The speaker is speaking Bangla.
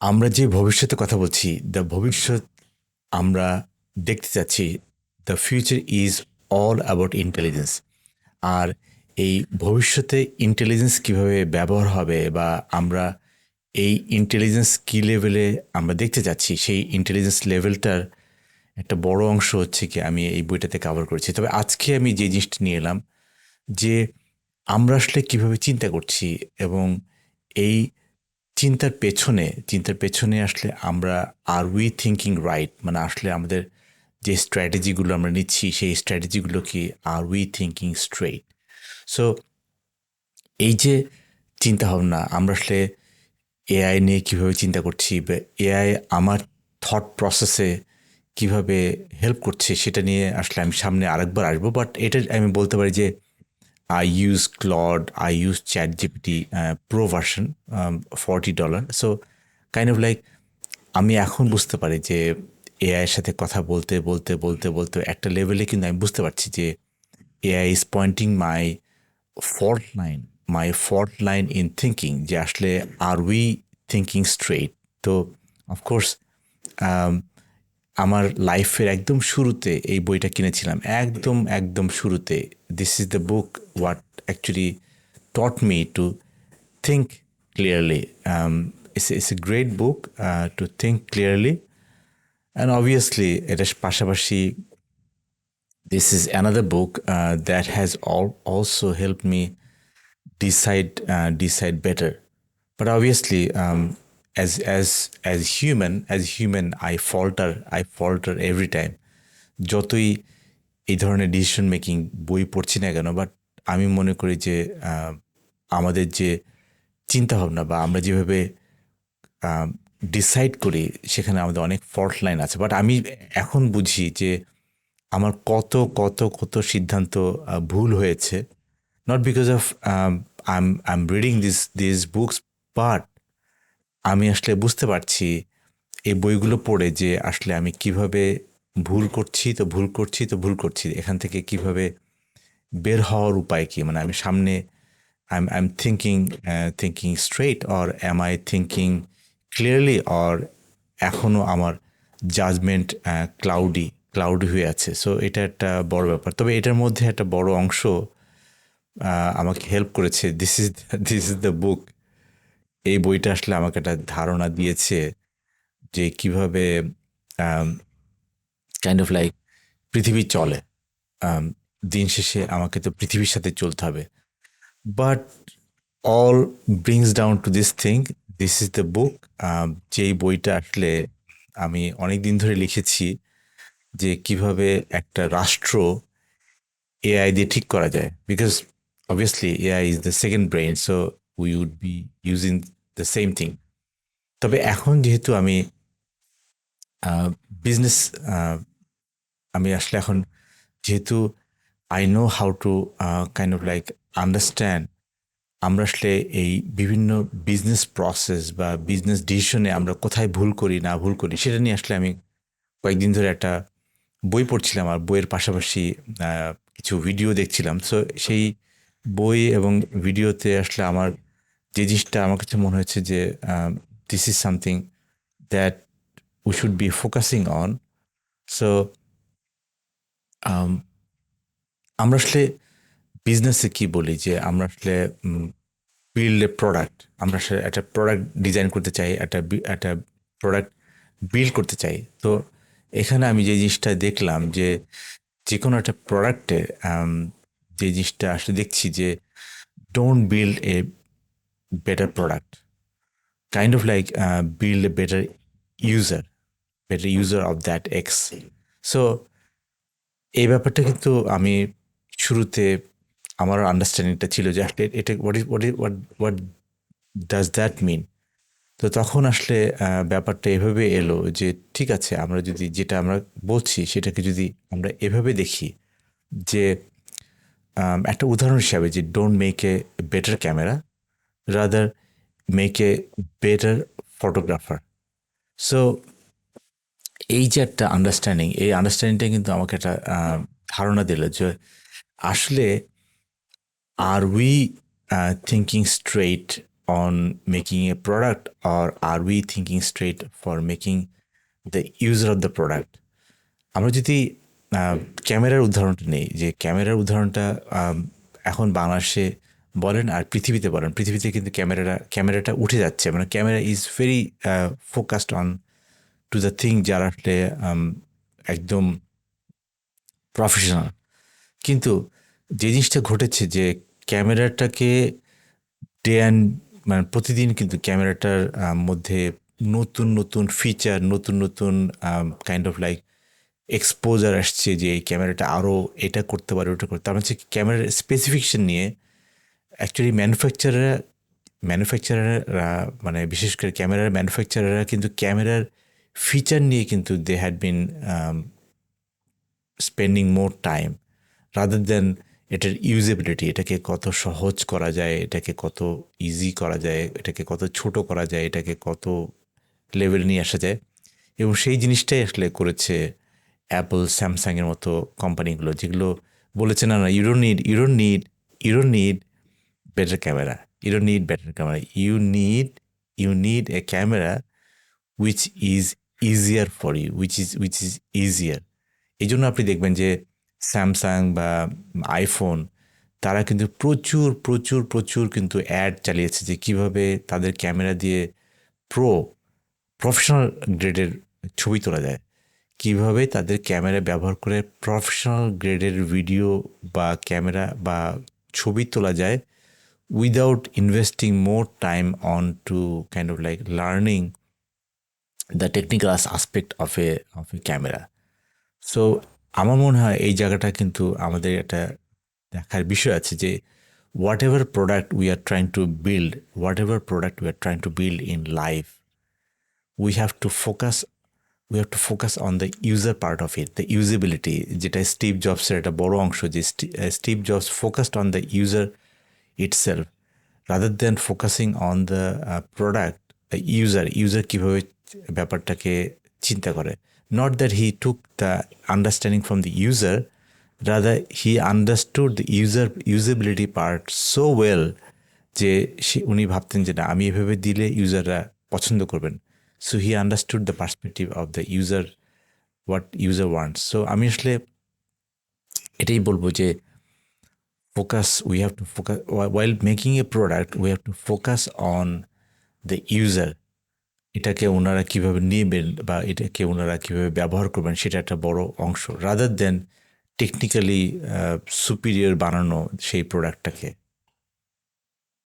আমরা যে ভবিষ্যতে কথা বলছি দ্য ভবিষ্যৎ আমরা দেখতে চাচ্ছি the future is all about intelligence আর এই ভবিষ্যতে ইন্টেলিজেন্স কীভাবে ব্যবহার হবে বা আমরা এই ইন্টেলিজেন্স কী লেভেলে আমরা দেখতে যাচ্ছি সেই ইন্টেলিজেন্স লেভেলটার একটা বড় অংশ হচ্ছে কি আমি এই বইটাতে কভার করেছি। তবে আজকে আমি যে জিনিসটা নিয়ে এলাম, যে আমরা আসলে কীভাবে চিন্তা করছি এবং এই চিন্তার পেছনে চিন্তার পেছনে আসলে আমরা আর উই থিঙ্কিং রাইট মানে আসলে আমাদের যে স্ট্র্যাটেজিগুলো আমরা নিচ্ছি, সেই স্ট্র্যাটেজিগুলো কি are we thinking straight so এই যে চিন্তা ভাবনা আমরা আসলে এআই নিয়ে কীভাবে চিন্তা করছি বা এআই আমার থট প্রসেসে কীভাবে হেল্প করছে, সেটা নিয়ে আসলে আমি সামনে আরেকবার আসব বাট এটা আমি বলতে পারি যে I use Claude, I use ChatGPT uh, Pro version, um, forty dollar. So kind of like আমি এখন বুঝতে পারি যে এআই এর সাথে কথা বলতে বলতে বলতে বলতে একটা লেভেলে কিন্তু আমি বুঝতে পারছি যে AI is pointing my fault line my fault line in thinking যে আসলে আর উই থিঙ্কিং স্ট্রেট তো অফকোর্স আমার লাইফের একদম শুরুতে এই বইটা কিনেছিলাম। একদম একদম শুরুতে। This is the book what actually taught me to think clearly it's it's a great book to think clearly and obviously এটার পাশাপাশি this is another book uh, that also help me decide decide better but decide as as as human as human, I falter I falter every time. যতই এই ধরনের ডিসিশন মেকিং বই পড়ছি না কেন বাট আমি মনে করি যে আমাদের যে চিন্তাভাবনা বা আমরা যেভাবে ডিসাইড করি, সেখানে আমাদের অনেক ফল্ট লাইন আছে। বাট আমি এখন বুঝি যে, আমার কত কত কত সিদ্ধান্ত ভুল হয়েছে। Not because of I am I am reading this this books but আমি আসলে বুঝতে পারছি এই বইগুলো পড়ে যে আসলে আমি কীভাবে ভুল করছি, তো ভুল করছি, তো ভুল করছি। এখান থেকে কীভাবে বের হওয়ার উপায় কি? মানে আমি সামনে I I am thinking thinking straight or am I thinking clearly or এখনও আমার জাজমেন্ট ক্লাউডি ক্লাউডি হয়ে আছে? সো এটা একটা বড় ব্যাপার। তবে এটার মধ্যে একটা বড় অংশ আমাকে হেল্প করেছে। This is this is the book এই বইটা আসলে আমাকে একটা ধারণা দিয়েছে যে কীভাবে কাইন্ড অফ লাইক পৃথিবী চলে। দিন শেষে আমাকে তো পৃথিবীর সাথে চলতে হবে। But all brings down to this thing this is the book যেই বইটা আসলে আমি অনেক দিন ধরে লিখেছি যে কীভাবে একটা রাষ্ট্র এআই দিয়ে ঠিক করা যায়। Because obviously AI is the second brain so we would be using the same thing তবে এখন যেহেতু আমি বিজনেস আমি আসলে এখন যেহেতু I know how to kind of like understand আমরা আসলে এই বিভিন্ন বিজনেস প্রসেস বা বিজনেস ডিসিশনে আমরা কোথায় ভুল করি, না ভুল করি, সেটা নিয়ে আসলে আমি কয়েকদিন ধরে একটা বই পড়ছিলাম আর বইয়ের পাশাপাশি কিছু ভিডিও দেখছিলাম। সো সেই বই এবং ভিডিওতে আসলে আমার যে জিনিসটা আমার কাছে মনে হয়েছে যে this is something that we should be focusing on so আমরা আসলে বিজনেসে কি বলি? যে আমরা আসলে বিল্ড এ প্রোডাক্ট আমরা আসলে একটা প্রোডাক্ট ডিজাইন করতে চাই, একটা একটা প্রোডাক্ট বিল্ড করতে চাই। তো এখানে আমি যে জিনিসটা দেখলাম যে যে কোনো একটা প্রোডাক্টে যে জিনিসটা আসলে দেখছি যে don't build a better product kind of like build a better user better user of that X so এই ব্যাপারটা কিন্তু আমি শুরুতে আমার আন্ডারস্ট্যান্ডিংটা ছিল যে আসলে এটা what is what is what what does that mean তো তখন আসলে ব্যাপারটা এভাবে এলো যে ঠিক আছে, আমরা যদি যেটা আমরা বলছি সেটাকে যদি আমরা এভাবে দেখি যে Um, একটা উদাহরণ হিসাবে যে don't make a better camera rather make a better photographer so এই যে একটা আন্ডারস্ট্যান্ডিং এই আন্ডারস্ট্যান্ডিংটা কিন্তু আমাকে একটা um, ধারণা দিল যে আসলে are we thinking straight on making a product or are we thinking straight for making the user of the product আমরা যদি ক্যামেরার উদাহরণটা নেই, যে ক্যামেরার উদাহরণটা এখন বাংলাদেশে বলেন আর পৃথিবীতে বলেন, পৃথিবীতে কিন্তু ক্যামেরাটা ক্যামেরাটা উঠে যাচ্ছে। মানে camera is very focused on to the thing যারা আসলে একদম প্রফেশনাল কিন্তু যে জিনিসটা ঘটেছে যে ক্যামেরাটাকে ডে অ্যান্ড মানে প্রতিদিন কিন্তু ক্যামেরাটার মধ্যে নতুন নতুন ফিচার নতুন নতুন কাইন্ড অফ লাইক এক্সপোজার আসছে যে এই ক্যামেরাটা আরও এটা করতে পারে, ওটা করতে তার মানে হচ্ছে ক্যামেরার স্পেসিফিকেশন নিয়ে অ্যাকচুয়ালি ম্যানুফ্যাকচারাররা ম্যানুফ্যাকচারাররা মানে বিশেষ করে ক্যামেরার ম্যানুফ্যাকচারাররা কিন্তু ক্যামেরার ফিচার নিয়ে কিন্তু they had been spending more time rather than এটার ইউজেবিলিটি এটাকে কত সহজ করা যায়, এটাকে কত ইজি করা যায়, এটাকে কত ছোট করা যায়, এটাকে কত লেভেল নিয়ে আসা যায়। এবং সেই জিনিসটাই আসলে করেছে অ্যাপল স্যামসাংয়ের মতো কোম্পানিগুলো যেগুলো বলেছে, না না you're need you're need you're need better camera you're need better camera you need you need a camera which is easier for you which is which is easier এই জন্য আপনি দেখবেন যে স্যামসাং বা আইফোন তারা কিন্তু প্রচুর প্রচুর প্রচুর কিন্তু অ্যাড চালিয়েছে যে কীভাবে তাদের ক্যামেরা দিয়ে প্রো প্রফেশনাল গ্রেডের ছবি তোলা যায়। কীভাবে তাদের ক্যামেরা ব্যবহার করে প্রফেশনাল গ্রেডের ভিডিও বা ক্যামেরা বা ছবি তোলা যায় without investing more time on to kind of like learning the technical aspect of a of a camera so আমার মনে হয় এই জায়গাটা কিন্তু আমাদের একটা দেখার বিষয় আছে যে whatever product we are trying to build whatever product we are trying to build in life we have to focus we have to focus on the user part of it the usability যেটা স্টিভ জবসের একটা বড় অংশ যে Steve Jobs focused on the user than focusing on the uh, product the user user কীভাবে ব্যাপারটাকে চিন্তা করে not that he took the understanding from the user rather he understood the user usability part so well যে সে উনি ভাবতেন যে না আমি এভাবে দিলে ইউজাররা পছন্দ করবেন so he understood the perspective of the user what user wants so আমি আসলে এটাই বলব যে focus we have to focus while making a product, we have to focus on the user. এটাকে ওনারা কীভাবে নেবেন বা এটাকে ওনারা কীভাবে ব্যবহার করবেন, সেটা একটা বড় অংশ রাদার দেন টেকনিক্যালি সুপিরিয়র বানানো সেই প্রোডাক্টটাকে